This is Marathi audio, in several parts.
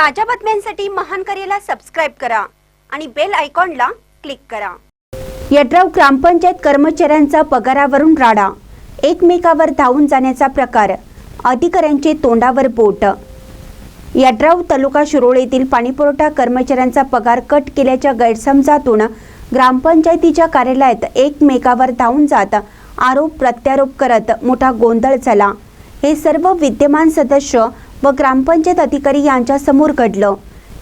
ताज्या बातम्यांसाठी महान करेला सबस्क्राईब करा आणि बेल आयकॉनला क्लिक करा. यड्राव ग्रामपंचायत कर्मचाऱ्यांचा पगारावरून राडा. एकमेकावर धावून जाण्याचा प्रकार. अधिकाऱ्यांचे तोंडावर बोट. यड्राव तालुका शिरोळ येथील पाणीपुरवठा कर्मचाऱ्यांचा पगार कट केल्याच्या गैरसमजातून ग्रामपंचायतीच्या कार्यालयात एकमेकावर धावून जात आरोप प्रत्यारोप करत मोठा गोंधळ झाला. हे सर्व विद्यमान सदस्य व ग्रामपंचायत अधिकारी यांच्यासमोर घडलं.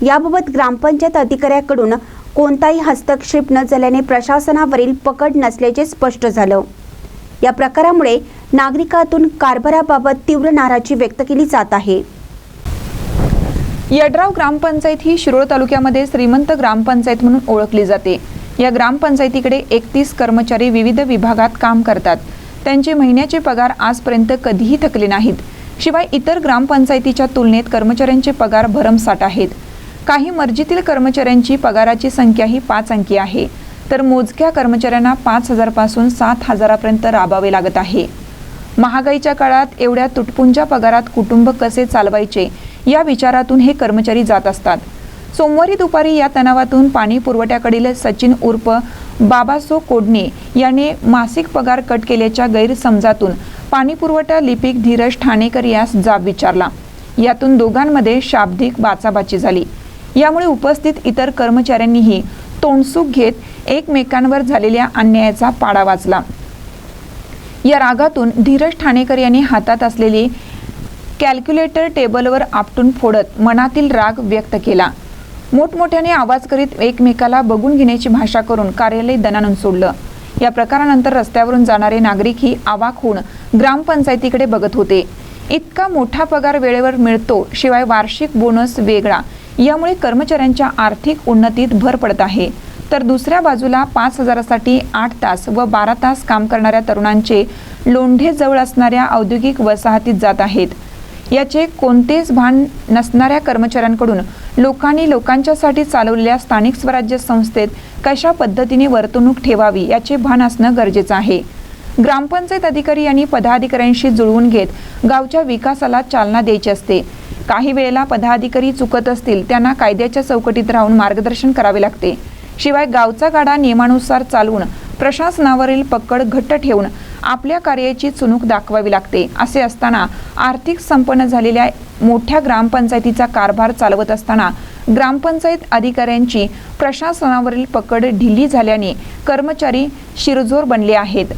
याबाबत ग्रामपंचायत अधिकाऱ्याकडून कोणताही हस्तक्षेप न झाल्याने प्रशासनावरील पकड नसल्याचे स्पष्ट झालं. या प्रकारामुळे नागरिकातून कारभाराबाबत तीव्र नाराजी व्यक्त केली जात आहे. यड्राव ग्रामपंचायत ही शिरोळ तालुक्यामध्ये श्रीमंत ग्रामपंचायत म्हणून ओळखली जाते. या ग्रामपंचायतीकडे एकतीस कर्मचारी विविध विभागात काम करतात. त्यांचे महिन्याचे पगार आजपर्यंत कधीही थकले नाहीत. शिवाय इतर ग्रामपंचायतीच्या तुलनेत कर्मचाऱ्यांचे पगार भरमसाठ आहेत. काही मर्जीतील कर्मचाऱ्यांची पगाराची संख्या ही पाच अंकी आहे. तर मोजक्या कर्मचाऱ्यांना पाच हजारपासून सात हजारापर्यंत राबावे लागत आहे. महागाईच्या काळात एवढ्या तुटपुंजा पगारात कुटुंब कसे चालवायचे या विचारातून हे कर्मचारी जात असतात. सोमवारी दुपारी या तणावातून पाणी पुरवठ्याकडील सचिन उर्फ बाबासो कोडणे याने मासिक पगार कट केल्याच्या गैरसमजातून पाणी पुरवठा लिपिक धीरज ठाणेकर यास जाब विचारला. यातून दोघांमध्ये शाब्दिक बाचाबाची झाली. यामुळे उपस्थित इतर कर्मचाऱ्यांनीही तोंडसूक घेत एकमेकांवर झालेल्या अन्यायाचा पाडा वाचला. या रागातून धीरज ठाणेकर यांनी हातात असलेली कॅल्क्युलेटर टेबलवर आपटून फोडत मनातील राग व्यक्त केला. मोठमोठ्याने आवाज करीत एकमेकाला बघून घेण्याची भाषा करून कार्यालय दणानून सोडलं. या प्रकारानंतर रस्त्यावरून जाणारे नागरिकही आवाक होऊन ग्रामपंचायतीकडे बघत होते. इतका मोठा पगार वेळेवर मिळतो शिवाय वार्षिक बोनस वेगळा. यामुळे कर्मचाऱ्यांच्या आर्थिक उन्नतीत भर पडत आहे. तर दुसऱ्या बाजूला पाच हजारासाठी आठ तास व बारा तास काम करणाऱ्या तरुणांचे लोंढे जवळ असणाऱ्या औद्योगिक वसाहतीत जात आहेत. याचे कोणतेच भान नसणाऱ्या कर्मचाऱ्यांकडून लोकांनी लोकांच्यासाठी चालवलेल्या स्थानिक स्वराज्य संस्थेत कशा पद्धतीने वर्तणूक ठेवावी याचे भान असणं गरजेचं आहे. ग्रामपंचायत अधिकारी यांनी पदाधिकाऱ्यांशी जुळवून घेत गावच्या विकासाला चालना द्यायची असते. काही वेळेला पदाधिकारी चुकत असतील त्यांना कायद्याच्या चौकटीत राहून मार्गदर्शन करावे लागते. शिवाय गावचा गाडा नियमानुसार चालवून प्रशासनावरील पकड घट्ट ठेवून आपल्या कार्याची चुणूक दाखवावी लागते असे असताना आर्थिक संपन्न झालेल्या मोठ्या ग्रामपंचायतीचा कारभार चालवत असताना ग्रामपंचायत अधिकाऱ्यांची प्रशासनावरील पकड ढिली झाल्याने कर्मचारी शिरजोर बनले आहेत.